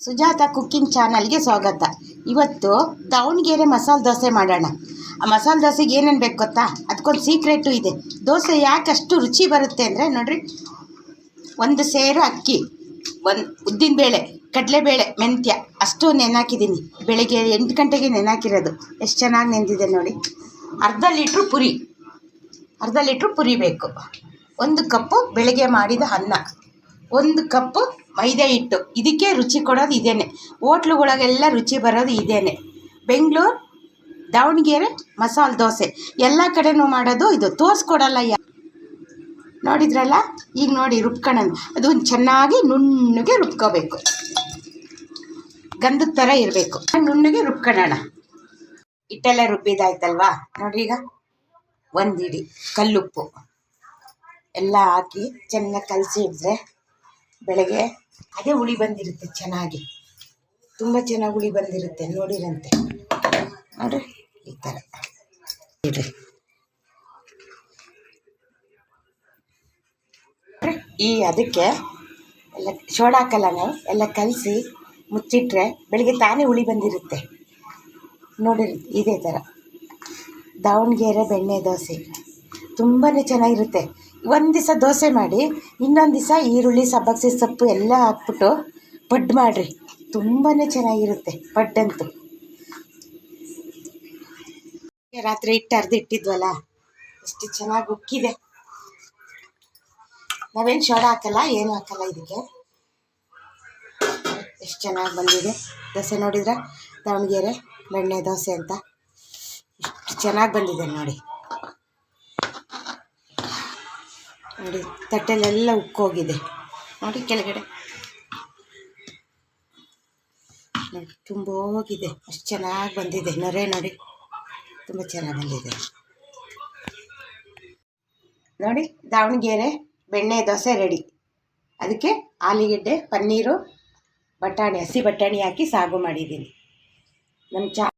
Sujata cooking ಚಾನಲ್ಗೆ ಸ್ವಾಗತ. ಇವತ್ತು ದಾವಣಗೆರೆ ಮಸಾಲೆ ದೋಸೆ ಮಾಡೋಣ. ಆ ಮಸಾಲೆ ದೋಸೆಗೆ ಏನೇನು ಬೇಕು ಗೊತ್ತಾ? ಅದಕ್ಕೊಂದು ಸೀಕ್ರೆಟು ಇದೆ. ದೋಸೆ ಯಾಕೆ ಅಷ್ಟು ರುಚಿ ಬರುತ್ತೆ ಅಂದರೆ ನೋಡಿರಿ, ಒಂದು ಸೇರು ಅಕ್ಕಿ, ಒಂದು ಉದ್ದಿನಬೇಳೆ ಕಡಲೆಬೇಳೆ ಮೆಂತ್ಯ ಅಷ್ಟು ನೆನಾಕಿದ್ದೀನಿ ಬೆಳಗ್ಗೆ ಎಂಟು ಗಂಟೆಗೆ ನೆನಾಕಿರೋದು ಎಷ್ಟು ಚೆನ್ನಾಗಿ ನೆಂದಿದೆ ನೋಡಿ. ಅರ್ಧ ಲೀಟ್ರು ಪುರಿ. ಅರ್ಧ ಲೀಟ್ರು ಪುರಿ ಬೇಕು. ಒಂದು ಕಪ್ಪು ಬೆಳಗ್ಗೆ ಮಾಡಿದ ಅನ್ನ. ಒಂದು ಕಪ್ಪು ಮೈದಾ ಹಿಟ್ಟು. ಇದಕ್ಕೆ ರುಚಿ ಕೊಡೋದು ಇದೇನೆ. ಹೋಟ್ಲುಗಳಿಗೆಲ್ಲ ರುಚಿ ಬರೋದು ಇದೇನೆ. ಬೆಂಗಳೂರು, ದಾವಣಗೆರೆ, ಮಸಾಲೆ ದೋಸೆ. ಎಲ್ಲ ಕಡೆನೂ ಮಾಡೋದು ಇದು. ತೋರಿಸ್ಕೊಡಲ್ಲ ಯಾ ನೋಡಿದ್ರಲ್ಲ? ಈಗ ನೋಡಿ ರುಬ್ಕೊಳ್ಳೋಣ ಅದು ಚೆನ್ನಾಗಿ ನುಣ್ಣಗೆ ರುಬ್ಕೋಬೇಕು. ಗಂಧದ ಥರ ಇರಬೇಕು. ನುಣ್ಣಗೆ ರುಬ್ಕೊಳ್ಳೋಣ ಹಿಟ್ಟೆಲ್ಲ ರುಬ್ಬಿದಾಯ್ತಲ್ವಾ? ನೋಡಿ ಈಗ. ಒಂದಿಡಿ ಕಲ್ಲುಪ್ಪು. ಎಲ್ಲ ಹಾಕಿ ಚೆನ್ನಾಗಿ ಕಲಸಿ ಇಡಿದ್ರೆ ಬೆಳಗ್ಗೆ ಅದೇ ಹುಳಿ ಬಂದಿರುತ್ತೆ ಚೆನ್ನಾಗಿ. ತುಂಬ ಚೆನ್ನಾಗಿ ಹುಳಿ ಬಂದಿರುತ್ತೆ ನೋಡಿರಂತೆ. ನೋಡ್ರಿ ಈ ಥರ ಇಡ್ರಿ ಈ ಅದಕ್ಕೆ ಎಲ್ಲ ಸೋಡಾ ಹಾಕಲ್ಲ ನಾವು? ಎಲ್ಲ ಕಲಸಿ ಮುಚ್ಚಿಟ್ರೆ ಬೆಳಿಗ್ಗೆ ತಾನೇ ಹುಳಿ ಬಂದಿರುತ್ತೆ. ನೋಡಿರಿ ಇದೇ ಥರ ದಾವಣಗೆರೆ ಬೆಣ್ಣೆ ದೋಸೆ. ತುಂಬಾ ಚೆನ್ನಾಗಿರುತ್ತೆ. ಒಂದು ದಿವಸ ದೋಸೆ ಮಾಡಿ, ಇನ್ನೊಂದು ದಿವಸ ಈರುಳ್ಳಿ, ಸಬ್ಬಕ್ಸಿ ಸೊಪ್ಪು ಎಲ್ಲ ಹಾಕ್ಬಿಟ್ಟು ಪಡ್ಡು ಮಾಡಿರಿ. ತುಂಬಾ ಚೆನ್ನಾಗಿರುತ್ತೆ ಪಡ್ಡಂತೂ ರಾತ್ರಿ ಹಿಟ್ಟು ಅರ್ದು ಇಟ್ಟಿದ್ವಲ್ಲ, ಎಷ್ಟು ಚೆನ್ನಾಗಿ ಉಕ್ಕಿದೆ. ನಾವೇನು ಶೋಡ ಹಾಕಲ್ಲ, ಏನು ಹಾಕಲ್ಲ ಇದಕ್ಕೆ? ಎಷ್ಟು ಚೆನ್ನಾಗಿ ಬಂದಿದೆ. ದೋಸೆ ನೋಡಿದ್ರೆ? ದಾವಣಗೆರೆ, ಬೆಣ್ಣೆ ದೋಸೆ ಅಂತ. ಎಷ್ಟು ಚೆನ್ನಾಗಿ ಬಂದಿದೆ ನೋಡಿ. ನೋಡಿ, ತಟ್ಟೆಲೆಲ್ಲ ಉಕ್ಕೋಗಿದೆ. ನೋಡಿ ಕೆಳಗಡೆ. ನೋಡಿ, ತುಂಬ ಹೋಗಿದೆ. ಅಷ್ಟು ಚೆನ್ನಾಗಿ ಬಂದಿದೆ. ನೊರೆ ನೋಡಿ ತುಂಬ ಚೆನ್ನಾಗಿ ಬಂದಿದೆ. ನೋಡಿ, ದಾವಣಗೆರೆ ಬೆಣ್ಣೆ ದೋಸೆ ರೆಡಿ. ಅದಕ್ಕೆ ಆಲೂಗೆಡ್ಡೆ, ಪನ್ನೀರು, ಬಟಾಣಿ, ಹಸಿ ಬಟಾಣಿ ಹಾಕಿ ಸಾಗು ಮಾಡಿದ್ದೀನಿ. ನಮ್ಮ ಚಾ